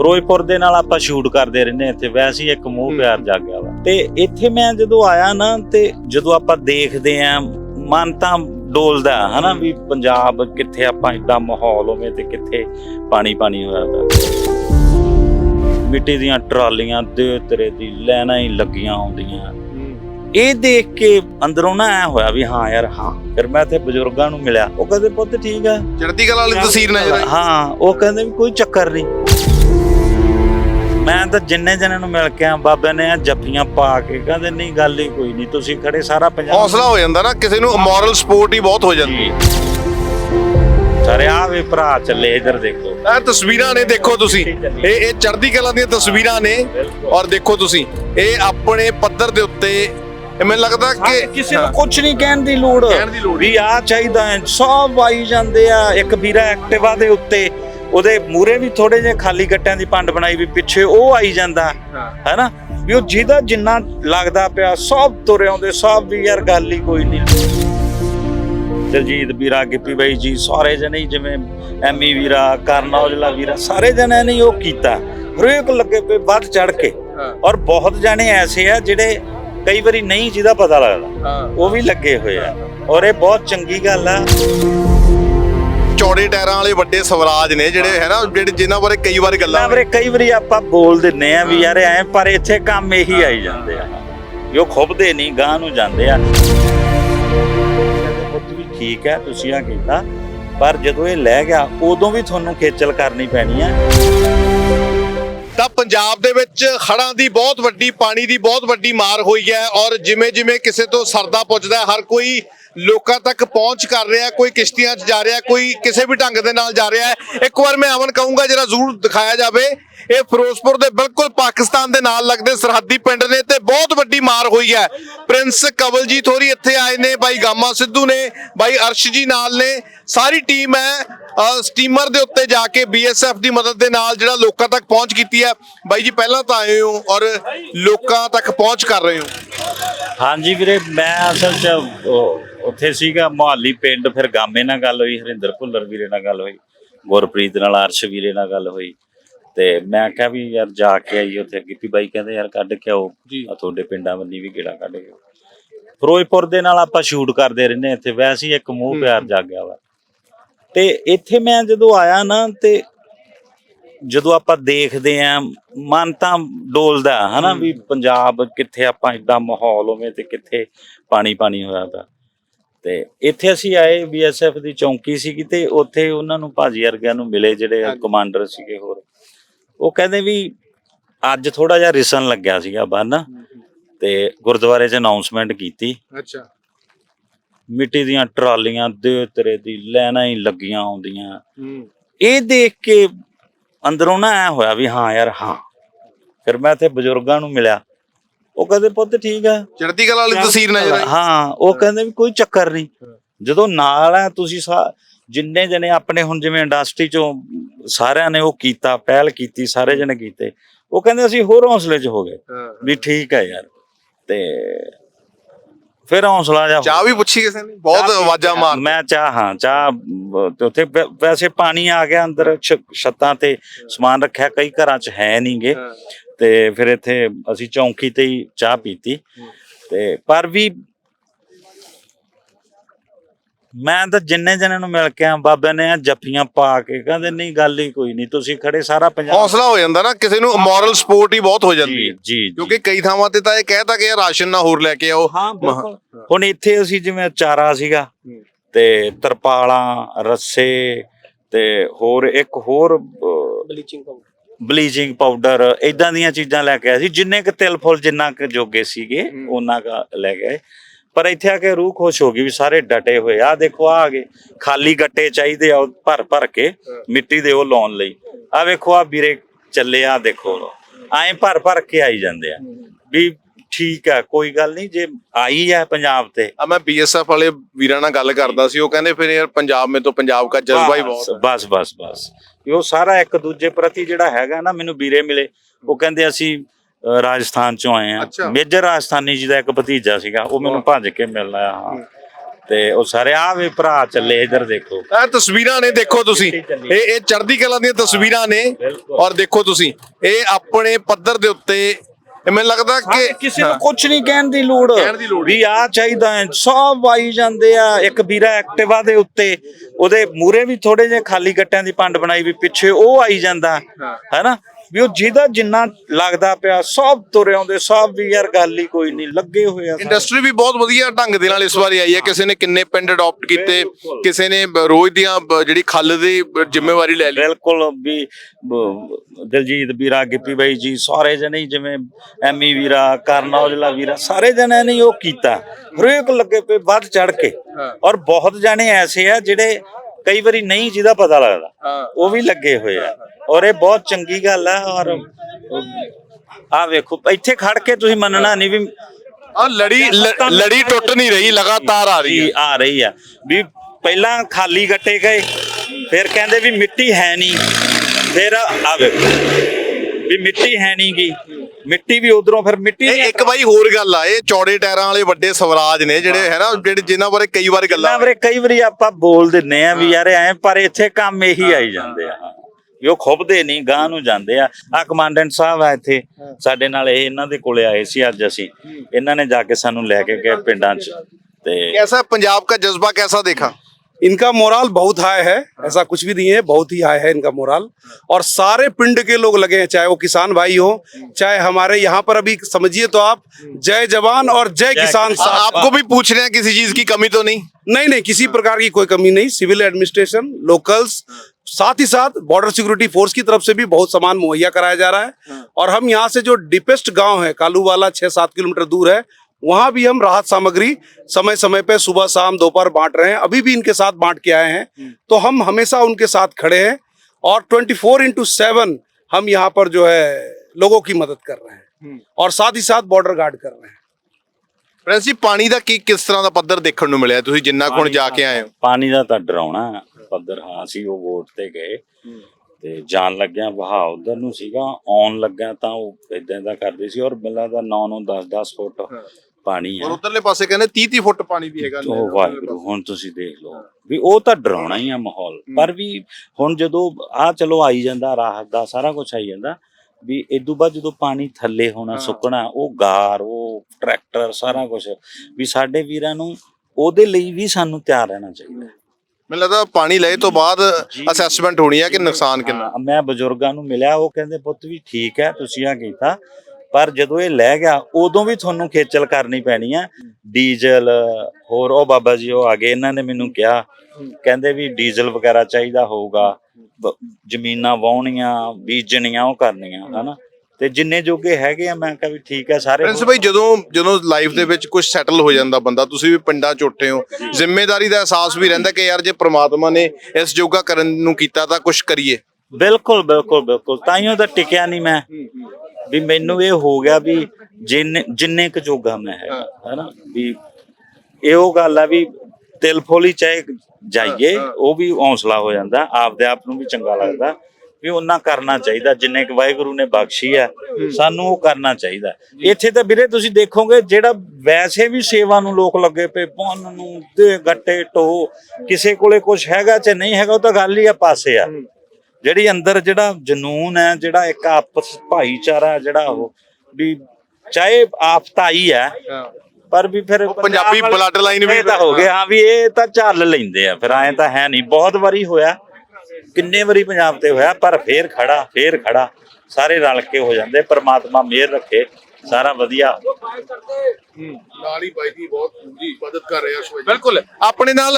ਫਿਰੋਜ਼ਪੁਰ ਦੇ ਨਾਲ ਆਪਾਂ ਸ਼ੂਟ ਕਰਦੇ ਰਹਿੰਦੇ ਇੱਥੇ। ਵੈਸੇ ਹੀ ਇੱਕ ਮੋਹ ਪਿਆਰ ਜਾਗਿਆ ਵਾ। ਤੇ ਇੱਥੇ ਮੈਂ ਜਦੋਂ ਆਇਆ ਨਾ ਤੇ ਜਦੋਂ ਆਪਾਂ ਦੇਖਦੇ ਆਂ ਮਨ ਤਾਂ ਡੋਲਦਾ ਹਨਾ ਵੀ ਪੰਜਾਬ ਕਿੱਥੇ ਆਪਾਂ ਇਦਾਂ ਮਾਹੌਲ ਹੋਵੇ ਤੇ ਕਿੱਥੇ ਪਾਣੀ ਪਾਣੀ ਹੋਇਆ ਪਿਆ ਮਿੱਟੀ ਦੀਆਂ ਟਰਾਲੀਆਂ ਦੇ ਤੇਰੇ ਦੀ ਲੈਣਾ ਹੀ ਲੱਗੀਆਂ ਆਉਂਦੀਆਂ ਇਹ ਦੇਖ ਕੇ ਅੰਦਰੋਂ ਨਾ ਐ ਹੋਇਆ ਵੀ ਹਾਂ ਯਾਰ ਹਾਂ ਫਿਰ ਮੈਂ ਇੱਥੇ ਬਜ਼ੁਰਗਾਂ ਨੂੰ ਮਿਲਿਆ। ਉਹ ਕਹਿੰਦੇ ਪੁੱਤ ਠੀਕ ਆ। ਚੜ੍ਹਦੀ ਕਲਾ ਵਾਲੀ ਤਸਵੀਰ ਨਜ਼ਰ ਆਈ। ਹਾਂ ਉਹ ਕਹਿੰਦੇ ਵੀ ਕੋਈ ਚੱਕਰ ਨਹੀਂ। ਮੈਂ ਤਾਂ ਜਿੰਨੇ ਜਣਿਆਂ ਨੂੰ ਮਿਲ ਕੇ ਆ ਬਾਬੇ ਨੇ ਆ ਜੱਫੀਆਂ ਪਾ ਕੇ ਕਹਿੰਦੇ ਨਹੀਂ ਗੱਲ ਹੀ ਕੋਈ ਨਹੀਂ ਤੁਸੀਂ ਖੜੇ ਸਾਰਾ ਪੰਜਾਬ ਹੌਸਲਾ ਹੋ ਜਾਂਦਾ ਨਾ ਕਿਸੇ ਨੂੰ ਮੋਰਲ ਸਪੋਰਟ ਹੀ ਬਹੁਤ ਹੋ ਜਾਂਦੀ ਜੀ। ਸਾਰੇ ਆ ਵੀ ਭਰਾ ਚੱਲੇ ਇਧਰ ਦੇਖੋ। ਇਹ ਤਸਵੀਰਾਂ ਨੇ ਦੇਖੋ ਤੁਸੀਂ। ਇਹ ਇਹ ਚੜ੍ਹਦੀ ਕਲਾ ਦੀਆਂ ਤਸਵੀਰਾਂ ਨੇ ਔਰ ਦੇਖੋ ਤੁਸੀਂ ਇਹ ਆਪਣੇ ਪੱਧਰ ਦੇ ਉੱਤੇ ਇਹ ਮੈਨੂੰ ਲੱਗਦਾ ਕਿ ਕਿਸੇ ਨੂੰ ਕੁਝ ਨਹੀਂ ਕਹਿਣ ਦੀ ਲੋੜ। ਕਹਿਣ ਦੀ ਲੋੜ ਵੀ ਆ ਚਾਹੀਦਾ ਹੈ। ਸਭ ਆਈ ਜਾਂਦੇ ਆ ਇੱਕ ਵੀਰਾ ਐਕਟਿਵਾ ਦੇ ਉੱਤੇ। ਉਹਦੇ ਮੂਰੇ ਵੀ ਥੋੜੇ ਜਿਹੇ ਖਾਲੀ ਗੱਟਿਆਂ ਦੀ ਪੰਡ ਬਣਾਈ ਵੀ ਪਿੱਛੇ ਉਹ ਆਈ ਜਾਂਦਾ ਹੈਨਾ? ਵੀ ਉਹ ਜਿਹਦਾ ਜਿੰਨਾ ਲੱਗਦਾ ਪਿਆ ਸਭ ਤੁਰੇ ਆਉਂਦੇ ਸਭ ਵੀ ਯਾਰ ਗੱਲ ਹੀ ਕੋਈ ਨਹੀਂ। ਦਲਜੀਤ ਵੀਰਾ ਗਿੱਪੀ ਬਾਈ ਜੀ ਸਾਰੇ ਜਣੇ ਜਿਵੇਂ ਐਮੀ ਵੀਰਾ ਕਰਨ ਔਜਲਾ ਵੀਰਾ ਸਾਰੇ ਜਣਿਆਂ ਨੇ ਉਹ ਕੀਤਾ। ਹਰੇਕ ਲੱਗੇ ਪਏ ਵੱਧ ਚੜ ਕੇ। ਔਰ ਬਹੁਤ ਜਣੇ ਐਸੇ ਆ ਜਿਹੜੇ ਕਈ ਵਾਰੀ ਨਹੀਂ ਜਿਹਦਾ ਪਤਾ ਲੱਗਦਾ। ਉਹ ਵੀ ਲੱਗੇ ਹੋਏ ਆ। ਔਰ ਇਹ ਬਹੁਤ ਚੰਗੀ ਗੱਲ ਆ। ਚੌੜੇ ਟਾਇਰਾਂ ਵਾਲੇ ਵੱਡੇ ਸਵਰਾਜ ਨੇ ਜਿਹੜੇ ਹੈ ਨਾ ਜਿਹੜੇ ਜਿਨ੍ਹਾਂ ਬਾਰੇ ਕਈ ਵਾਰ ਗੱਲਾਂ ਵੀਰੇ ਕਈ ਵਾਰੀ ਆਪਾਂ ਬੋਲ ਦਿੰਨੇ ਆ ਵੀ ਯਾਰ ਐ ਪਰ ਇੱਥੇ ਕੰਮ ਇਹੀ ਆਈ ਜਾਂਦੇ ਆ। ਜੋ ਖੁੱਬਦੇ ਨਹੀਂ ਗਾਂ ਨੂੰ ਜਾਂਦੇ ਆ। ਠੀਕ ਹੈ ਤੁਸੀਂ ਆ ਕੀਤਾ। ਪਰ ਜਦੋਂ ਇਹ ਲੈ ਗਿਆ ਉਦੋਂ ਵੀ ਤੁਹਾਨੂੰ ਖੇਚਲ ਕਰਨੀ ਪੈਣੀ ਆ। ਤਾਂ ਪੰਜਾਬ ਦੇ ਵਿੱਚ ਹੜ੍ਹਾਂ ਦੀ ਬਹੁਤ ਵੱਡੀ ਪਾਣੀ ਦੀ ਬਹੁਤ ਵੱਡੀ ਮਾਰ ਹੋਈ ਹੈ ਔਰ ਜਿਵੇਂ ਜਿਵੇਂ ਕਿਸੇ ਤੋਂ ਸਰਦਾ ਪੁੱਜਦਾ ਹੈ, ਹਰ ਕੋਈ ਲੋਕਾਂ ਤੱਕ ਪਹੁੰਚ ਕਰ ਰਿਹਾ, ਕੋਈ ਕਿਸ਼ਤੀਆਂ 'ਚ ਜਾ ਰਿਹਾ, ਕੋਈ ਕਿਸੇ ਵੀ ਢੰਗ ਦੇ ਨਾਲ ਜਾ ਰਿਹਾ ਇੱਕ ਵਾਰ ਮੈਂ ਅਮਨ ਕਹੂੰਗਾ ਜਿਹੜਾ ਜ਼ਰੂਰ ਦਿਖਾਇਆ ਜਾਵੇ। ਇਹ ਫਿਰੋਜ਼ਪੁਰ ਦੇ ਬਿਲਕੁਲ ਪਾਕਿਸਤਾਨ ਦੇ ਨਾਲ ਲੱਗਦੇ ਸਰਹੱਦੀ ਪਿੰਡ ਨੇ ਤੇ ਬਹੁਤ ਵੱਡੀ ਮਾਰ ਹੋਈ ਹੈ। ਪ੍ਰਿੰਸ ਕਵਲਜੀਤ ਹੋਰੀ ਇੱਥੇ ਆਏ ਨੇ ਬਾਈ ਗਾਮਾ ਸਿੱਧੂ ਨੇ ਬਾਈ ਅਰਸ਼ ਜੀ ਨਾਲ ਨੇ। ਸਾਰੀ ਟੀਮ ਹੈ ਸਟੀਮਰ ਦੇ ਉੱਤੇ ਜਾ ਕੇ ਬੀਐਸਐਫ ਦੀ ਮਦਦ ਦੇ ਨਾਲ ਜਿਹੜਾ ਲੋਕਾਂ ਤੱਕ ਪਹੁੰਚ ਕੀਤੀ ਹੈ। ਬਾਈ ਜੀ, ਪਹਿਲਾਂ ਤਾਂ ਆਏ ਹੋ ਔਰ ਲੋਕਾਂ ਤੱਕ ਪਹੁੰਚ ਕਰ ਰਹੇ ਹੋ। ਹਾਂਜੀ ਵੀਰੇ, ਮੈਂ ਅਸਲ 'ਚ ਉੱਥੇ ਸੀਗਾ, ਮੁਹਾਲੀ ਪਿੰਡ, ਫਿਰ ਗਾਮੇ ਨਾਲ ਗੱਲ ਹੋਈ, ਹਰਿੰਦਰ ਭੁੱਲਰ ਵੀਰੇ ਨਾਲ ਗੱਲ ਹੋਈ, ਗੁਰਪ੍ਰੀਤ ਨਾਲ, ਅਰਸ਼ ਵੀਰੇ ਨਾਲ ਗੱਲ ਹੋਈ। ਤੇ ਮੈਂ ਕਿਹਾ ਵੀ ਯਾਰ ਜਾ ਕੇ ਆਈ ਉੱਥੇ ਗਿੱਪੀ ਬਾਈ ਕਹਿੰਦੇ ਯਾਰ ਕੱਢ ਕੇ ਆਓ। ਆ ਤੁਹਾਡੇ ਪਿੰਡਾਂ ਬੰਨੀ ਵੀ ਗੇੜਾ ਕੱਢ ਕੇ। ਫਿਰੋਜ਼ਪੁਰ ਦੇ ਨਾਲ ਆਪਾਂ ਸ਼ੂਟ ਕਰਦੇ ਰਹਿੰਦੇ ਇੱਥੇ। ਵੈਸੇ ਹੀ ਇੱਕ ਮੋਹ ਪਿਆਰ ਜਾਗਿਆ ਵਾ। ਤੇ ਇੱਥੇ ਮੈਂ ਜਦੋਂ ਆਇਆ ਨਾ ਤੇ ਜਦੋਂ ਆਪਾਂ ਦੇਖਦੇ ਆਂ ਮਨ ਤਾਂ ਡੋਲਦਾ ਹਨਾ ਵੀ ਪੰਜਾਬ ਕਿੱਥੇ ਆਪਾਂ ਇਦਾਂ ਮਾਹੌਲ ਹੋਵੇ ਤੇ ਕਿੱਥੇ ਪਾਣੀ ਪਾਣੀ ਹੋਇਆ ਪਿਆ ਤੇ ਇੱਥੇ ਅਸੀਂ ਆਏ ਬੀਐਸਐਫ ਦੀ ਚੌਂਕੀ ਸੀਗੀ ਤੇ ਉੱਥੇ ਉਹਨਾਂ ਨੂੰ ਭਾਜੀ ਵਰਗਿਆਂ ਨੂੰ ਮਿਲੇ ਜਿਹੜੇ ਕਮਾਂਡਰ ਸੀਗੇ ਹੋਰ। ਉਹ ਕਹਿੰਦੇ ਵੀ ਅੱਜ ਥੋੜਾ ਜਿਹਾ ਰਿਸਨ ਲੱਗਿਆ ਸੀਗਾ ਬੰਨ ਤੇ ਗੁਰਦੁਆਰੇ 'ਚ ਅਨਾਉਂਸਮੈਂਟ ਕੀਤੀ। ਅੱਛਾ। ਮਿੱਟੀ ਦੀਆਂ ਟਰਾਲੀਆਂ ਦੇ ਤੇਰੇ ਦੀ ਲੈਣਾ ਹੀ ਲੱਗੀਆਂ ਆਉਂਦੀਆਂ। ਇਹ ਦੇਖ ਕੇ ਅੰਦਰੋਂ ਨਾ ਐ ਹੋਇਆ ਵੀ ਹਾਂ ਯਾਰ ਹਾਂ। ਫਿਰ ਮੈਂ ਇੱਥੇ ਬਜ਼ੁਰਗਾਂ ਨੂੰ ਮਿਲਿਆ। ਉਹ ਕਹਿੰਦੇ ਪੁੱਤ ਠੀਕ ਆ। ਚੜ੍ਹਦੀ ਕਲਾ ਵਾਲੀ ਤਸਵੀਰ ਨਜ਼ਰ ਆਈ। ਹਾਂ ਉਹ ਕਹਿੰਦੇ ਵੀ ਕੋਈ ਚੱਕਰ ਨਹੀਂ। ਜਦੋਂ ਨਾਲ ਆ ਤੁਸੀਂ ਜਿੰਨੇ ਜਣੇ ਆਪਣੇ ਹੁਣ ਜਿਵੇਂ ਇੰਡਸਟਰੀ ਚੋਂ ਸਾਰਿਆਂ ਨੇ ਉਹ ਕੀਤਾ ਪਹਿਲ ਕੀਤੀ ਸਾਰੇ ਜਣੇ ਕੀਤੇ ਉਹ ਕਹਿੰਦੇ ਅਸੀਂ ਹੋਰ ਹੌਸਲੇ 'ਚ ਹੋ ਗਏ ਵੀ ਠੀਕ ਹੈ ਯਾਰ ਤੇ ਫਿਰ ਹੌਸਲਾ ਜਾ ਚਾਹ ਵੀ ਪੁੱਛੀ ਕਿਸੇ ਨੇ? ਬਹੁਤ ਆਵਾਜ਼ਾਂ ਮਾਰ ਮੈਂ ਚਾਹ ਹਾਂ ਚਾਹ ਤੇ ਉੱਥੇ ਵੈਸੇ ਪਾਣੀ ਆ ਗਿਆ ਅੰਦਰ ਛੱਤਾਂ ਤੇ ਸਮਾਨ ਰੱਖਿਆ ਕਈ ਘਰਾਂ 'ਚ ਹੈ ਨਹੀਂਗੇ ਤੇ ਫਿਰ ਇੱਥੇ ਅਸੀਂ ਚੌਂਕੀ ਤੇ ਹੀ ਚਾਹ ਪੀਤੀ ਤੇ ਪਰ ਵੀ ਮੈਂ ਤਾਂ ਜਿੰਨੇ ਜਣਿਆਂ ਨੂੰ ਮਿਲ ਕੇ ਆ ਬਾਬੇ ਨੇ ਆ ਜੱਫੀਆਂ ਪਾ ਕੇ ਕਹਿੰਦੇ ਨਹੀਂ ਗੱਲ ਹੀ ਕੋਈ ਨਹੀਂ ਤੁਸੀਂ ਖੜੇ ਸਾਰਾ ਪੰਜਾਬ ਹੌਸਲਾ ਹੋ ਜਾਂਦਾ ਨਾ ਕਿਸੇ ਨੂੰ ਮੋਰਲ ਸਪੋਰਟ ਹੀ ਬਹੁਤ ਹੋ ਜਾਂਦੀ ਹੈ। ਜੀ। ਕਿਉਂਕਿ ਕਈ ਥਾਵਾਂ ਤੇ ਤਾਂ ਇਹ ਕਹਿਤਾ ਕਿ ਰਾਸ਼ਨ ਨਾ ਹੋਰ ਲੈ ਕੇ ਆਓ। ਹਾਂ ਬਿਲਕੁਲ। ਹੁਣ ਇੱਥੇ ਅਸੀਂ ਜਿਵੇਂ ਚਾਰਾ ਸੀਗਾ ਤੇ ਤਰਪਾਲਾਂ ਰੱਸੇ ਤੇ ਹੋਰ ਇੱਕ ਹੋਰ ਬਲੀਚਿੰਗ ਪਾਊਡਰ ਬਲੀਚਿੰਗ ਪਾਊਡਰ ਇਦਾਂ ਦੀਆਂ ਚੀਜ਼ਾਂ ਲੈ ਕੇ ਆਏ ਸੀ ਜਿੰਨੇ ਕ ਤਿਲ ਫੁੱਲ ਜਿੰਨਾ ਕ ਜੋਗੇ ਸੀਗੇ ਉਹਨਾਂ ਕ ਲੈ ਗਏ ਪਰ ਇੱਥੇ ਆ ਕੇ ਰੂਹ ਖੁਸ਼ ਹੋ ਗਈ ਵੀ ਸਾਰੇ ਡਟੇ ਹੋਏ। ਆ ਦੇਖੋ ਆ ਆ ਗਏ। ਖਾਲੀ ਗੱਟੇ ਚਾਹੀਦੇ ਆ ਭਰ ਭਰ ਕੇ ਮਿੱਟੀ ਦੇ ਉਹ ਲਾਉਣ ਲਈ। ਆ ਵੇਖੋ ਆ ਵੀਰੇ ਚੱਲੇ ਆ ਦੇਖੋ। ਐਂ ਭਰ ਭਰ ਕੇ ਆਈ ਜਾਂਦੇ ਆ। ਵੀ ਠੀਕ ਆ ਕੋਈ ਗੱਲ ਨਹੀਂ ਜੇ ਆਈ ਹੈ ਪੰਜਾਬ ਤੇ। ਆ ਮੈਂ ਬੀਐਸਐਫ ਵਾਲੇ ਵੀਰਾਂ ਨਾਲ ਗੱਲ ਕਰਦਾ ਸੀ ਉਹ ਕਹਿੰਦੇ ਫਿਰ ਯਾਰ ਪੰਜਾਬ ਮੇ ਤੋਂ ਪੰਜਾਬ ਦਾ ਜਜ਼ਬਾ ਹੀ ਬਹੁਤ ਹੈ ਬਸ ਬਸ ਬਸ ਉਹ ਸਾਰਾ ਇੱਕ ਦੂਜੇ ਪ੍ਰਤੀ ਜਿਹੜਾ ਹੈਗਾ ਨਾ ਮੈਨੂੰ ਵੀਰੇ ਮਿਲੇ। ਉਹ ਕਹਿੰਦੇ ਅਸੀਂ ਅ, ਰਾਜਸਥਾਨ ਚੋਂ ਆਏ ਆ। ਮੇਜਰ ਰਾਜਸਥਾਨੀ ਜੀ ਦਾ ਇੱਕ ਭਤੀਜਾ ਸੀਗਾ ਉਹ ਮੈਨੂੰ ਭੱਜ ਕੇ ਮਿਲਣ ਆਇਆ ਹਾਂ। ਤੇ ਉਹ ਸਾਰੇ ਆ ਵੀ ਭਰਾ ਚੱਲੇ ਇੱਧਰ ਦੇਖੋ। ਇਹ ਤਸਵੀਰਾਂ ਨੇ ਦੇਖੋ ਤੁਸੀਂ। ਇਹ ਇਹ ਚੜ੍ਹਦੀ ਕਲਾ ਦੀਆਂ ਤਸਵੀਰਾਂ ਨੇ। ਔਰ ਦੇਖੋ ਤੁਸੀਂ ਇਹ ਆਪਣੇ ਪੱਧਰ ਦੇ ਉੱਤੇ ਇਹ ਮੈਨੂੰ ਲੱਗਦਾ ਕਿ ਕਿਸੇ ਨੂੰ ਕੁਝ ਨਹੀਂ ਕਹਿਣ ਦੀ ਲੋੜ। ਕਹਿਣ ਦੀ ਲੋੜ ਵੀ ਆ ਚਾਹੀਦਾ ਹੈ। ਸਭ ਆਈ ਜਾਂਦੇ ਆ ਇੱਕ ਵੀਰਾ ਐਕਟਿਵਾ ਦੇ ਉੱਤੇ। ਉਹਦੇ ਮੂਰੇ ਵੀ ਥੋੜੇ ਜਿਹੇ ਖਾਲੀ ਗੱਟਿਆਂ ਦੀ ਪੰਡ ਬਣਾਈ ਵੀ ਪਿੱਛੇ ਉਹ ਆਈ ਜਾਂਦਾ। ਹੈਨਾ? ਵੀ ਉਹ ਜਿਹਦਾ ਜਿੰਨਾ ਲੱਗਦਾ ਪਿਆ ਸਭ ਤੁਰੇ ਆਉਂਦੇ ਸਭ ਵੀ ਯਾਰ ਗੱਲ ਹੀ ਕੋਈ ਨਹੀਂ ਲੱਗੇ ਹੋਏ ਆ ਸਾਰੇ। ਇੰਡਸਟਰੀ ਵੀ ਬਹੁਤ ਵਧੀਆ ਢੰਗ ਦੇ ਨਾਲ ਇਸ ਵਾਰੀ ਆਈ ਹੈ। ਕਿਸੇ ਨੇ ਕਿੰਨੇ ਪਿੰਡ ਅਡਾਪਟ ਕੀਤੇ ਕਿਸੇ ਨੇ ਬ- ਰੋਜ਼ ਦੀਆਂ ਬ- ਜਿਹੜੀ ਖੱਲ ਦੀ ਬ- ਜ਼ਿੰਮੇਵਾਰੀ ਲੈ ਲਈ। ਬਿਲਕੁਲ ਵੀ ਬ- ਦਿਲਜੀਤ ਵੀਰਾ ਗਿੱਪੀ ਬਾਈ ਜੀ ਸਾਰੇ ਜਣੇ ਹੀ ਜਿਵੇਂ ਐਮੀ ਵੀਰਾ ਕਰਨ ਔਜਲਾ ਵੀਰਾ ਸਾਰੇ ਜਣਿਆਂ ਨੇ ਉਹ ਕੀਤਾ। ਹਰੇਕ ਲੱਗੇ ਪਏ ਵੱਧ ਚੜ ਕੇ। ਔਰ ਬਹੁਤ ਜਣੇ ਐਸੇ ਆ ਜਿਹੜੇ ਕਈ ਵਾਰੀ ਨਹੀਂ ਜਿਹਦਾ ਪਤਾ ਲੱਗਦਾ। ਹਾਂ। ਉਹ ਵੀ ਲੱਗੇ ਹੋਏ ਆ। ਔਰ ਇਹ ਬਹੁਤ ਚੰਗੀ ਗੱਲ ਆ ਔਰ ਆ ਵੇਖੋ ਇੱਥੇ ਖੜ ਕੇ ਤੁਸੀਂ ਮੰਨਣਾ ਨਹੀਂ ਵੀ ਆ ਲੜੀ ਲੜੀ ਟੁੱਟ ਨਹੀਂ ਰਹੀ ਲਗਾਤਾਰ ਆ ਰਹੀ ਹੈ। ਆ ਰਹੀ ਆ। ਵੀ ਪਹਿਲਾਂ ਖਾਲੀ ਗੱਟੇ ਗਏ ਫਿਰ ਕਹਿੰਦੇ ਵੀ ਮਿੱਟੀ ਹੈ ਨਹੀਂ ਫਿਰ ਆ ਵੇਖੋ ਵੀ ਮਿੱਟੀ ਹੈ ਨਹੀਂ ਗੀ ਮਿੱਟੀ ਵੀ ਉਧਰੋਂ ਫਿਰ ਮਿੱਟੀ ਇੱਕ ਬਾਈ ਹੋਰ ਗੱਲ ਆ ਇਹ ਚੌੜੇ ਟਾਇਰਾਂ ਵਾਲੇ ਵੱਡੇ ਸਵਰਾਜ ਨੇ ਜਿਹੜੇ ਹੈ ਨਾ ਜਿਹੜੇ ਜਿਨ੍ਹਾਂ ਬਾਰੇ ਕਈ ਵਾਰ ਗੱਲਾਂ ਗੱਲਾਂ ਬਾਰੇ ਕਈ ਵਾਰੀ ਆਪਾਂ ਬੋਲ ਦਿੰਨੇ ਆ ਵੀ ਯਾਰ ਐ ਪਰ ਇੱਥੇ ਕੰਮ ਇਹੀ ਆਈ ਜਾਂਦੇ ਆ। ਵੀ ਉਹ ਖੁੱਬਦੇ ਨਹੀਂ ਗਾਂ ਨੂੰ ਜਾਂਦੇ ਆ ਆ ਕਮਾਂਡੈਂਟ ਸਾਹਿਬ ਆ ਇੱਥੇ ਸਾਡੇ ਨਾਲ ਇਹ ਇਹਨਾਂ ਦੇ ਕੋਲੇ ਆਏ ਸੀ ਅੱਜ ਅਸੀਂ ਇਹਨਾਂ ਨੇ ਜਾ ਕੇ ਸਾਨੂੰ ਲੈ ਕੇ ਗਏ ਪਿੰਡਾਂ 'ਚ ਤੇ कैसा पंजाब का जज्बा कैसा देखा इनका मोराल बहुत हाई है ऐसा कुछ भी नहीं है बहुत ही हाई है इनका मोराल और सारे पिंड के लोग लगे हैं चाहे वो किसान भाई हो चाहे हमारे यहाँ पर अभी समझिए तो आप जय जवान और जय किसान आ- साथ आपको भी पूछ रहे हैं किसी चीज की कमी तो नहीं नहीं नहीं किसी प्रकार की कोई कमी नहीं सिविल एडमिनिस्ट्रेशन लोकल्स साथ ही साथ बॉर्डर सिक्योरिटी फोर्स की तरफ से भी बहुत सामान मुहैया कराया जा रहा है और हम यहाँ से जो डिपेस्ट गांव है कालूवाला छह सात किलोमीटर दूर है वहां भी हम राहत सामग्री समय समय पे सुबह शाम दोपहर बांट रहे हैं अभी भी इनके साथ बांट के आए हैं तो हम हमेशा उनके साथ खड़े हैं और 24 फोर इंटू सेवन हम यहाँ पर जो है लोगों की मदद कर रहे हैं और साथ ही साथ बॉर्डर गार्ड कर रहे हैं ਪ੍ਰਿੰਸ ਜੀ ਪਾਣੀ ਦਾ ਕੀ ਕਿਸ ਤਰ੍ਹਾਂ ਦਾ ਪੱਧਰ ਦੇਖਣ ਨੂੰ ਮਿਲਿਆ ਤੁਸੀਂ ਜਿੰਨਾ ਕੁ ਹੁਣ ਜਾ ਕੇ ਆਏ ਹੋ ਪਾਣੀ ਦਾ ਤਾਂ ਡਰਾਉਣਾ ਪੱਧਰ ਹਾਂ ਸੀ ਉਹ ਵੋਟ ਤੇ ਗਏ। ਤੇ ਜਾਣ ਲੱਗਿਆ ਵਹਾ ਉਧਰ ਨੂੰ ਸੀਗਾ ਆਉਣ ਲੱਗਿਆ ਤਾਂ ਉਹ ਇਦਾਂ ਦਾ ਕਰਦੇ ਸੀ ਔਰ ਬਿੱਲਾ ਦਾ 9 9 10 10 ਫੁੱਟ ਪਾਣੀ ਔਰ ਆ ਉਧਰਲੇ ਪਾਸੇ ਕਹਿੰਦੇ 30 30 ਫੁੱਟ ਪਾਣੀ ਵੀ ਹੈਗਾ ਉਹ ਵਾਹਿਗੁਰੂ ਹੁਣ ਤੁਸੀਂ ਦੇਖ ਲਓ। ਵੀ ਉਹ ਤਾਂ ਡਰਾਉਣਾ ਹੀ ਆ ਮਾਹੌਲ। ਪਰ ਵੀ ਹੁਣ ਜਦੋਂ ਆ ਚਲੋ ਆਈ ਜਾਂਦਾ ਰਾਹਤ ਦਾ ਸਾਰਾ ਕੁਝ ਆਈ ਜਾਂਦਾ ਵੀ ਇਦੋਂ ਬਾਅਦ ਜਦੋਂ ਪਾਣੀ ਥੱਲੇ ਹੋਣਾ ਸੁੱਕਣਾ ਉਹ ਗਾਰ ਉਹ ਟਰੈਕਟਰ ਸਾਰਾ ਕੁਝ ਵੀ ਸਾਡੇ ਵੀਰਾਂ ਨੂੰ ਉਹਦੇ ਲਈ ਵੀ ਸਾਨੂੰ ਤਿਆਰ ਰਹਿਣਾ ਚਾਹੀਦਾ। ਮੈਨੂੰ ਲੱਗਦਾ ਪਾਣੀ ਲਏ ਤੋਂ ਬਾਅਦ ਅਸੈਸਮੈਂਟ ਹੋਣੀ ਹੈ ਕਿ ਨੁਕਸਾਨ ਕਿੰਨਾ? ਹਾਂ, ਮੈਂ ਬਜ਼ੁਰਗਾਂ ਨੂੰ ਮਿਲਿਆ ਉਹ ਕਹਿੰਦੇ ਪੁੱਤ ਵੀ ਠੀਕ ਹੈ ਤੁਸੀਂ ਆ ਕੀਤਾ ਪਰ ਜਦੋਂ ਇਹ ਲੈ ਗਿਆ ਉਦੋਂ ਵੀ ਤੁਹਾਨੂੰ ਖੇਚਲ ਕਰਨੀ ਪੈਣੀ ਆ ਡੀਜ਼ਲ ਹੋਰ ਉਹ ਬਾਬਾ ਜੀ ਉਹ ਆ ਗਏ ਇਹਨਾਂ ਨੇ ਮੈਨੂੰ ਕਿਹਾ ਕਹਿੰਦੇ ਵੀ ਡੀਜ਼ਲ ਵਗੈਰਾ ਚਾਹੀਦਾ ਹੋਊਗਾ ਬ- ਜ਼ਮੀਨਾਂ ਵਾਹੁਣੀਆਂ ਬੀਜਣੀਆਂ ਉਹ ਕਰਨੀਆਂ ਹਨਾ? ਤੇ ਜਿੰਨੇ ਜੋਗੇ ਹੈਗੇ ਆ ਮੈਂ ਕਿਹਾ ਵੀ ਠੀਕ ਹੈ ਸਾਰੇ ਪ੍ਰਿੰਸ ਭਾਈ ਜਦੋਂ ਜਦੋਂ ਲਾਈਫ ਦੇ ਵਿੱਚ ਕੁਝ ਸੈਟਲ ਹੋ ਜਾਂਦਾ ਬੰਦਾ ਤੁਸੀਂ ਵੀ ਪਿੰਡਾਂ ਚ ਉੱਠੇ ਹੋ ਜ਼ਿੰਮੇਵਾਰੀ ਦਾ ਅਹਿਸਾਸ ਵੀ ਰਹਿੰਦਾ ਕਿ ਯਾਰ ਜੇ ਪ੍ਰਮਾਤਮਾ ਨੇ ਇਸ ਜੋਗਾ ਕਰਨ ਨੂੰ ਕੀਤਾ ਤਾਂ ਕੁਝ ਕਰੀਏ। ਬਿਲਕੁਲ ਬਿਲਕੁਲ ਬਿਲਕੁਲ। ਤਾਈਓ ਤਾਂ ਟਿਕਿਆ ਨਹੀਂ ਮੈਂ। ਵੀ ਮੈਨੂੰ ਇਹ ਹੋ ਗਿਆ ਵੀ ਜਿੰਨੇ ਜਿੰਨੇ ਕੁ ਜੋਗਾ ਮੈਂ ਹੈ। ਹੈਨਾ? ਵੀ ਇਹ ਉਹ ਗੱਲ ਆ ਵੀ ਤਿਲ ਫੋਲੀ ਚਾਹੇ ਜਾਈਏ ਉਹ ਵੀ ਹੌਸਲਾ ਹੋ ਜਾਂਦਾ ਆਪਦੇ ਆਪ ਨੂੰ ਵੀ ਚੰਗਾ ਲੱਗਦਾ। ਵੀ ਉਹਨਾਂ ਕਰਨਾ ਚਾਹੀਦਾ ਜਿੰਨੇ ਕੁ ਵਾਹਿਗੁਰੂ ਨੇ ਬਖਸ਼ੀ ਆ ਸਾਨੂੰ ਉਹ ਕਰਨਾ ਚਾਹੀਦਾ। ਇੱਥੇ ਤਾਂ ਵੀਰੇ ਤੁਸੀਂ ਦੇਖੋਗੇ ਜਿਹੜਾ ਵੈਸੇ ਵੀ ਸੇਵਾ ਨੂੰ ਲੋਕ ਲੱਗੇ ਪਏ ਪੁੰਨ ਨੂੰ ਤੇ ਗੱਟੇ ਟੋ ਕਿਸੇ ਕੋਲੇ ਕੁਝ ਹੈਗਾ ਚ ਨਹੀਂ ਹੈਗਾ ਉਹ ਤਾਂ ਗੱਲ ਹੀ ਆ ਪਾਸੇ ਆ। ਜਿਹੜੀ ਅੰਦਰ ਜਿਹੜਾ ਜਨੂਨ ਹੈ ਜਿਹੜਾ ਇੱਕ ਆਪਸ ਭਾਈਚਾਰਾ ਜਿਹੜਾ ਉਹ ਵੀ ਚਾਹੇ ਆਪਤਾਈ ਹੈ ਪਰ ਵੀ ਫਿਰ ਪੰਜਾਬੀ blood line ਵੀ ਤਾਂ ਹੋ ਗਿਆ ਹਾਂ ਵੀ ਇਹ ਤਾਂ ਝੱਲ ਲੈਂਦੇ ਆ ਫਿਰ ਐਂ ਤਾਂ ਹੈ ਨਹੀਂ। ਬਹੁਤ ਵਾਰੀ ਹੋਇਆ ਕਿੰਨੇ ਵਾਰੀ ਪੰਜਾਬ ਤੇ ਹੋਇਆ ਪਰ ਫੇਰ ਖੜਾ ਫੇਰ ਖੜਾ। ਸਾਰੇ ਰਲ ਕੇ ਹੋ ਜਾਂਦੇ ਪ੍ਰਮਾਤਮਾ ਮਿਹਰ ਰੱਖੇ ਸਾਰਾ ਵਧੀਆ। ਨਾਲ ਹੀ ਬਾਈ ਦੀ ਬਹੁਤ ਜੀ ਮਦਦ ਕਰ ਰਿਹਾ ਅਰਸ਼ ਬਿਲਕੁਲ। ਆਪਣੇ ਨਾਲ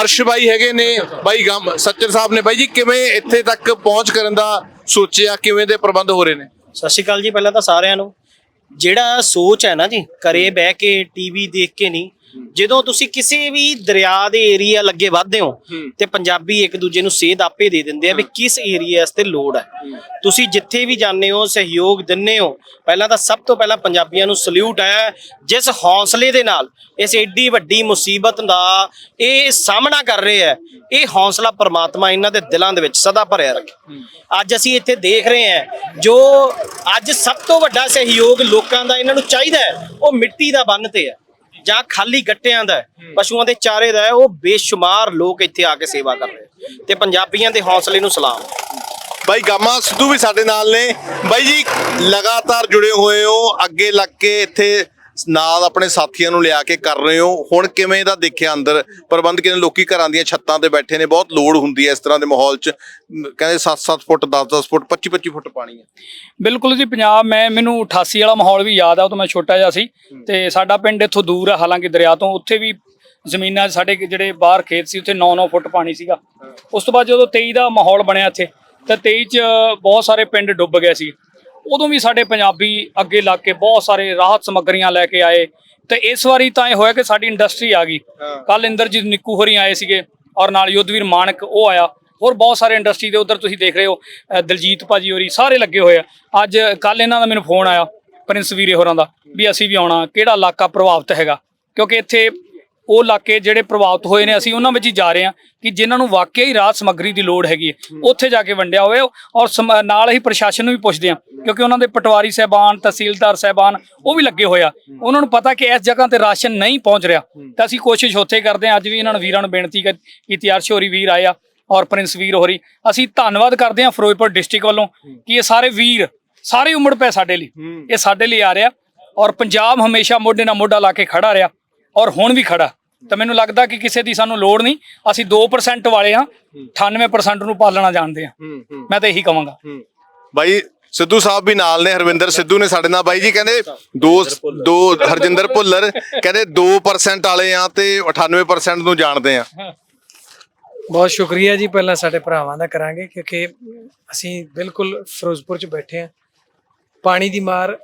ਅਰਸ਼ ਬਾਈ ਹੈਗੇ ਨੇ। ਬਾਈ ਗਮ ਸੱਚਰ ਸਾਹਿਬ ਨੇ। ਬਾਈ ਜੀ ਕਿਵੇਂ ਇੱਥੇ ਤੱਕ ਪਹੁੰਚ ਕਰਨ ਦਾ ਸੋਚਿਆ? ਕਿਵੇਂ ਦੇ ਪ੍ਰਬੰਧ ਹੋ ਰਹੇ ਨੇ? ਸਤਿ ਸ਼੍ਰੀ ਅਕਾਲ ਜੀ ਪਹਿਲਾਂ ਤਾਂ ਸਾਰਿਆਂ ਨੂੰ। ਜਿਹੜਾ ਸੋਚ ਹੈ ਨਾ ਜੀ ਕਰੇ ਬਹਿ ਕੇ ਟੀਵੀ ਦੇਖ ਕੇ ਨਹੀਂ ਜਦੋਂ ਤੁਸੀਂ ਕਿਸੇ ਵੀ ਦਰਿਆ ਦੇ ਏਰੀਆ ਲੱਗੇ ਵੱਧਦੇ ਹੋ ਤੇ ਪੰਜਾਬੀ ਇੱਕ ਦੂਜੇ ਨੂੰ ਸੇਧ ਆਪੇ ਦੇ ਦਿੰਦੇ ਆ ਵੀ ਕਿਸ ਏਰੀਆ ਵਾਸਤੇ ਲੋੜ ਹੈ। ਤੁਸੀਂ ਜਿੱਥੇ ਵੀ ਜਾਂਦੇ ਹੋ ਸਹਿਯੋਗ ਦਿੰਦੇ ਹੋ ਪਹਿਲਾਂ ਤਾਂ ਸਭ ਤੋਂ ਪਹਿਲਾਂ ਪੰਜਾਬੀਆਂ ਨੂੰ ਸਲੂਟ ਹੈ ਜਿਸ ਹੌਸਲੇ ਦੇ ਨਾਲ ਇਸ ਏਡੀ ਵੱਡੀ ਮੁਸੀਬਤ ਦਾ ਇਹ ਸਾਹਮਣਾ ਕਰ ਰਹੇ ਹੈ ਇਹ ਹੌਸਲਾ ਪ੍ਰਮਾਤਮਾ ਇਹਨਾਂ ਦੇ ਦਿਲਾਂ ਦੇ ਵਿੱਚ ਸਦਾ ਭਰਿਆ ਰੱਖੇ। ਅੱਜ ਅਸੀਂ ਇੱਥੇ ਦੇਖ ਰਹੇ ਹਾਂ ਜੋ ਅੱਜ ਸਭ ਤੋਂ ਵੱਡਾ ਸਹਿਯੋਗ ਲੋਕਾਂ ਦਾ ਇਹਨਾਂ ਨੂੰ ਚਾਹੀਦਾ ਹੈ ਉਹ ਮਿੱਟੀ ਦਾ ਬੰਨ ਤੇ ਹੈ। ਜਾਂ ਖਾਲੀ ਗੱਟਿਆਂ ਦਾ ਪਸ਼ੂਆਂ ਦੇ ਚਾਰੇ ਦਾ ਉਹ ਬੇਸ਼ੁਮਾਰ ਲੋਕ ਇੱਥੇ ਆ ਕੇ ਸੇਵਾ ਕਰ ਰਹੇ ਤੇ ਪੰਜਾਬੀਆਂ ਦੇ ਹੌਸਲੇ ਨੂੰ ਸਲਾਮ। ਬਾਈ ਗਾਮਾ ਸਿੱਧੂ ਵੀ ਸਾਡੇ ਨਾਲ ਨੇ। ਬਾਈ ਜੀ ਲਗਾਤਾਰ ਜੁੜੇ ਹੋਏ ਹੋ ਅੱਗੇ ਲੱਗ ਕੇ ਇੱਥੇ ਨਾਲ ਆਪਣੇ ਸਾਥੀਆਂ ਨੂੰ ਲਿਆ ਕੇ ਕਰ ਰਹੇ ਹੋ। ਹੁਣ ਕਿਵੇਂ ਦਾ ਦੇਖਿਆ ਅੰਦਰ? ਪ੍ਰਬੰਧ ਕਿਵੇਂ ਲੋਕੀ ਘਰਾਂ ਦੀਆਂ ਛੱਤਾਂ ਤੇ ਬੈਠੇ ਨੇ ਬਹੁਤ ਲੋੜ ਹੁੰਦੀ ਹੈ ਇਸ ਤਰ੍ਹਾਂ ਦੇ ਮਾਹੌਲ 'ਚ। ਕਹਿੰਦੇ 7-7 ਫੁੱਟ 10-10 ਫੁੱਟ 25-25 ਫੁੱਟ ਪਾਣੀ ਹੈ। ਬਿਲਕੁਲ ਜੀ ਪੰਜਾਬ ਮੈਂ ਮੈਨੂੰ 88 ਵਾਲਾ ਮਾਹੌਲ ਵੀ ਯਾਦ ਆ ਉਦੋਂ ਮੈਂ ਛੋਟਾ ਜਿਹਾ ਸੀ। ਤੇ ਸਾਡਾ ਪਿੰਡ ਇੱਥੋਂ ਦੂਰ ਆ ਹਾਲਾਂਕਿ ਦਰਿਆ ਤੋਂ ਉੱਥੇ ਵੀ ਜ਼ਮੀਨਾਂ ਸਾਡੇ ਜਿਹੜੇ ਬਾਹਰ ਖੇਤ ਸੀ ਉੱਥੇ 9-9 ਫੁੱਟ ਪਾਣੀ ਸੀਗਾ। ਉਸ ਤੋਂ ਬਾਅਦ ਜਦੋਂ 23 ਦਾ ਮਾਹੌਲ ਬਣਿਆ ਇੱਥੇ ਤਾਂ 23 'ਚ ਬਹੁਤ ਸਾਰੇ ਪਿੰਡ ਡੁੱਬ ਗਏ ਸੀ। ਉਦੋਂ ਵੀ ਸਾਡੇ ਪੰਜਾਬੀ ਅੱਗੇ ਲੱਗ ਕੇ ਬਹੁਤ ਸਾਰੇ ਰਾਹਤ ਸਮੱਗਰੀਆਂ ਲੈ ਕੇ ਆਏ ਤੇ ਇਸ ਵਾਰੀ ਤਾਂ ਇਹ ਹੋਇਆ ਕਿ ਸਾਡੀ ਇੰਡਸਟਰੀ ਆ ਗਈ। ਕੱਲ ਇੰਦਰਜੀਤ ਨਿੱਕੂ ਹੋਰੀ ਆਏ ਸੀਗੇ ਔਰ ਨਾਲ ਯੁੱਧਵੀਰ ਮਾਨਕ ਉਹ ਆਇਆ। ਹੋਰ ਬਹੁਤ ਸਾਰੇ ਇੰਡਸਟਰੀ ਦੇ ਉਧਰ ਤੁਸੀਂ ਦੇਖ ਰਹੇ ਹੋ ਦਲਜੀਤ ਭਾਜੀ ਹੋਰੀ ਸਾਰੇ ਲੱਗੇ ਹੋਏ ਆ। ਅੱਜ ਕੱਲ ਇਹਨਾਂ ਦਾ ਮੈਨੂੰ ਫੋਨ ਆਇਆ ਪ੍ਰਿੰਸ ਵੀਰੇ ਹੋਰਾਂ ਦਾ ਵੀ ਅਸੀਂ ਵੀ ਆਉਣਾ ਕਿਹੜਾ ਇਲਾਕਾ ਪ੍ਰਭਾਵਿਤ ਹੈਗਾ? ਕਿਉਂਕਿ ਇੱਥੇ ਉਹ ਇਲਾਕੇ ਜਿਹੜੇ ਪ੍ਰਭਾਵਿਤ ਹੋਏ ਨੇ ਅਸੀਂ ਉਹਨਾਂ ਵਿੱਚ ਹੀ ਜਾ ਰਹੇ ਹਾਂ ਕਿ ਜਿਨ੍ਹਾਂ ਨੂੰ ਵਾਕਿਆ ਹੀ ਰਾਹਤ ਸਮੱਗਰੀ ਦੀ ਲੋੜ ਹੈਗੀ ਹੈ। ਉੱਥੇ ਜਾ ਕੇ ਵੰਡਿਆ ਹੋਵੇ ਔਰ ਸਮ- ਨਾਲ ਹੀ ਪ੍ਰਸ਼ਾਸਨ ਨੂੰ ਵੀ ਪੁੱਛਦੇ ਹਾਂ ਕਿਉਂਕਿ ਉਹਨਾਂ ਦੇ ਪਟਵਾਰੀ ਸਹਿਬਾਨ ਤਹਿਸੀਲਦਾਰ ਸਹਿਬਾਨ ਉਹ ਵੀ ਲੱਗੇ ਹੋਏ ਆ। ਉਹਨਾਂ ਨੂੰ ਪਤਾ ਕਿ ਇਸ ਜਗ੍ਹਾ ਤੇ ਰਾਸ਼ਨ ਨਹੀਂ ਪਹੁੰਚ ਰਿਹਾ। ਤਾਂ ਅਸੀਂ ਕੋਸ਼ਿਸ਼ ਉੱਥੇ ਕਰਦੇ ਹਾਂ ਅੱਜ ਵੀ ਇਹਨਾਂ ਨੂੰ ਵੀਰਾਂ ਨੂੰ ਬੇਨਤੀ ਕਰ- ਕੀਤੀ ਅਰਸ਼ ਹੋਰੀ ਵੀਰ ਆਏ ਆ ਔਰ ਪ੍ਰਿੰਸ ਵੀਰ ਹੋਰੀ। ਅਸੀਂ ਧੰਨਵਾਦ ਕਰਦੇ ਹਾਂ ਫਿਰੋਜ਼ਪੁਰ ਡਿਸਟ੍ਰਿਕਟ ਵੱਲੋਂ ਕਿ ਇਹ ਸਾਰੇ ਵੀਰ ਸਾਰੇ ਉਮੜ ਪਏ ਸਾਡੇ ਲਈ। ਇਹ ਸਾਡੇ ਲਈ ਆ ਰਿਹਾ ਔਰ ਪੰਜਾਬ ਹਮੇਸ਼ਾ ਮੋਢੇ ਨਾਲ ਮੋਢਾ ਲਾ ਕੇ ਖੜਾ ਰਿਹਾ। ਔਰ ਹੁਣ ਵੀ ਖੜਾ। ਤਾਂ ਮੈਨੂੰ ਲੱਗਦਾ ਕਿ ਕਿਸੇ ਦੀ ਸਾਨੂੰ ਲੋੜ ਨਹੀਂ। ਅਸੀਂ 2% ਵਾਲੇ ਹਾਂ 98% ਨੂੰ ਪਾਲਣਾ ਜਾਣਦੇ ਹਾਂ। ਮੈਂ ਤਾਂ ਇਹੀ ਕਹਾਂਗਾ। ਬਾਈ ਸਿੱਧੂ ਸਾਹਿਬ ਵੀ ਨਾਲ ਨੇ ਹਰਵਿੰਦਰ ਸਿੱਧੂ ਨੇ ਸਾਡੇ ਨਾਲ। ਬਾਈ ਜੀ ਕਹਿੰਦੇ ਦੋ ਦੋ ਹਰਜਿੰਦਰ ਭੁੱਲਰ ਕਹਿੰਦੇ 2% ਵਾਲੇ ਆ ਤੇ 98% ਨੂੰ ਜਾਣਦੇ ਆ ਬਹੁਤ ਸ਼ੁਕਰੀਆ ਜੀ। ਪਹਿਲਾਂ ਸਾਡੇ ਭਰਾਵਾਂ ਦਾ ਕਰਾਂਗੇ ਕਿਉਂਕਿ ਅਸੀਂ ਬਿਲਕੁਲ ਫਿਰੋਜ਼ਪੁਰ ਚ ਬੈਠੇ ਹਾਂ। ਪਾਣੀ ਦੀ ਮਾਰ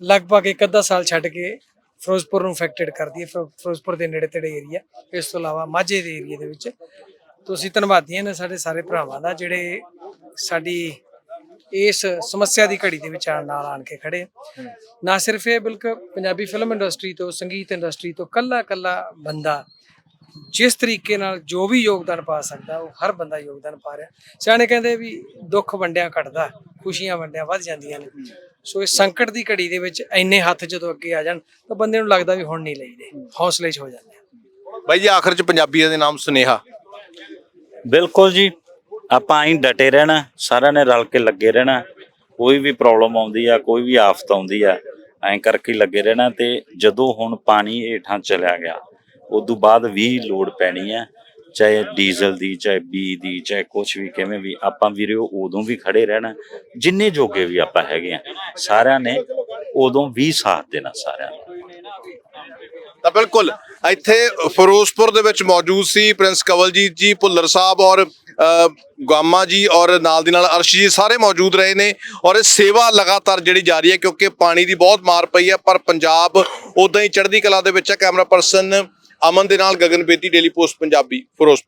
ਲਗਭਗ ਇੱਕ ਅੱਧਾ ਸਾਲ ਛੱਡ ਕੇ ਫਿਰੋਜ਼ਪੁਰ ਨੂੰ ਅਫੈਕਟਡ ਕਰਦੀ ਹੈ ਫਿਰੋਜ਼ਪੁਰ ਦੇ ਨੇੜੇ ਤੇੜੇ ਏਰੀਆ ਇਸ ਤੋਂ ਇਲਾਵਾ ਮਾਝੇ ਦੇ ਏਰੀਆ ਦੇ ਵਿੱਚ। ਤੁਸੀਂ ਧੰਨਵਾਦੀਆਂ ਨੇ ਸਾਡੇ ਸਾਰੇ ਭਰਾਵਾਂ ਦਾ, ਜਿਹੜੇ ਸਾਡੀ ਇਸ ਸਮੱਸਿਆ ਦੀ ਘੜੀ ਦੇ ਵਿੱਚ ਆਉਣ ਨਾਲ ਆਣ ਕੇ ਖੜੇ ਆ। ਨਾ ਸਿਰਫ ਇਹ, ਬਲਕਿ ਪੰਜਾਬੀ ਫਿਲਮ ਇੰਡਸਟਰੀ ਤੋਂ, ਸੰਗੀਤ ਇੰਡਸਟਰੀ ਤੋਂ ਕੱਲਾ ਕੱਲਾ ਬੰਦਾ ਜਿਸ ਤਰੀਕੇ ਨਾਲ ਜੋ ਵੀ ਯੋਗਦਾਨ ਪਾ ਸਕਦਾ, ਉਹ ਹਰ ਬੰਦਾ ਯੋਗਦਾਨ ਪਾ ਰਿਹਾ। ਸਿਆਣੇ ਕਹਿੰਦੇ ਵੀ ਦੁੱਖ ਵੰਡਿਆ ਘਟਦਾ, ਖੁਸ਼ੀਆਂ ਵੰਡਿਆ ਵੱਧ ਜਾਂਦੀਆਂ ਨੇ। ਸੋ ਇਸ ਸੰਕਟ ਦੀ ਘੜੀ ਦੇ ਵਿੱਚ ਇੰਨੇ ਹੱਥ ਜਦੋਂ ਅੱਗੇ ਆ ਜਾਣ ਤਾਂ ਬੰਦੇ ਨੂੰ ਲੱਗਦਾ ਵੀ ਹੁਣ ਨਹੀਂ ਲਈਦੇ ਹੌਸਲੇ 'ਚ ਹੋ ਜਾਂਦੇ ਆ। ਬਾਈ ਜੀ ਆਖਰ ਚ ਪੰਜਾਬੀਆਂ ਦੇ ਨਾਮ ਸੁਨੇਹਾ। ਬਿਲਕੁਲ ਜੀ ਆਪਾਂ ਐਂ ਡਟੇ ਰਹਿਣਾ ਸਾਰਿਆਂ ਨੇ ਰਲ ਕੇ ਲੱਗੇ ਰਹਿਣਾ ਕੋਈ ਵੀ ਪ੍ਰੋਬਲਮ ਆਉਂਦੀ ਆ ਕੋਈ ਵੀ ਆਫਤ ਆਉਂਦੀ ਆ ਐਂ ਕਰਕੇ ਲੱਗੇ ਰਹਿਣਾ ਤੇ ਜਦੋਂ ਹੁਣ ਪਾਣੀ ਹੇਠਾਂ ਚਲਿਆ ਗਿਆ ਉਦੋਂ ਬਾਅਦ ਵੀ ਲੋੜ ਪੈਣੀ ਆ। ਚਾਹੇ ਡੀਜ਼ਲ ਦੀ ਚਾਹੇ ਬੀ ਦੀ ਚਾਹੇ ਕੁਝ ਵੀ ਕਿਵੇਂ ਵੀ ਆਪਾਂ ਵੀਰੇ ਉਦੋਂ ਵੀ ਖੜੇ ਰਹਿਣਾ ਜਿੰਨੇ ਜੋਗੇ ਵੀ ਆਪਾਂ ਹੈਗੇ ਆ ਸਾਰਿਆਂ ਨੇ ਉਦੋਂ ਵੀ ਸਾਥ ਦੇਣਾ ਸਾਰਿਆਂ ਨੇ। ਤਾਂ ਬਿਲਕੁਲ ਇੱਥੇ ਫਿਰੋਜ਼ਪੁਰ ਦੇ ਵਿੱਚ ਮੌਜੂਦ ਸੀ ਪ੍ਰਿੰਸ ਕਵਲਜੀਤ ਜੀ ਭੁੱਲਰ ਸਾਹਿਬ ਔਰ ਅ, ਗਾਮਾ ਜੀ ਔਰ ਨਾਲ ਦੀ ਨਾਲ ਅਰਸ਼ ਜੀ ਸਾਰੇ ਮੌਜੂਦ ਰਹੇ ਨੇ ਔਰ ਇਹ ਸੇਵਾ ਲਗਾਤਾਰ ਜਿਹੜੀ ਜਾਰੀ ਹੈ ਕਿਉਂਕਿ ਪਾਣੀ ਦੀ ਬਹੁਤ ਮਾਰ ਪਈ ਹੈ ਪਰ ਪੰਜਾਬ ਉਦਾਂ ਹੀ ਚੜ੍ਹਦੀ ਕਲਾ ਦੇ ਵਿੱਚ ਹੈ। ਕੈਮਰਾ ਪਰਸਨ ਅਮਨ ਦੇ ਨਾਲ ਗਗਨ ਬੇਦੀ ਡੇਲੀ ਪੋਸਟ ਪੰਜਾਬੀ ਫਿਰੋਜ਼ਪੁਰ।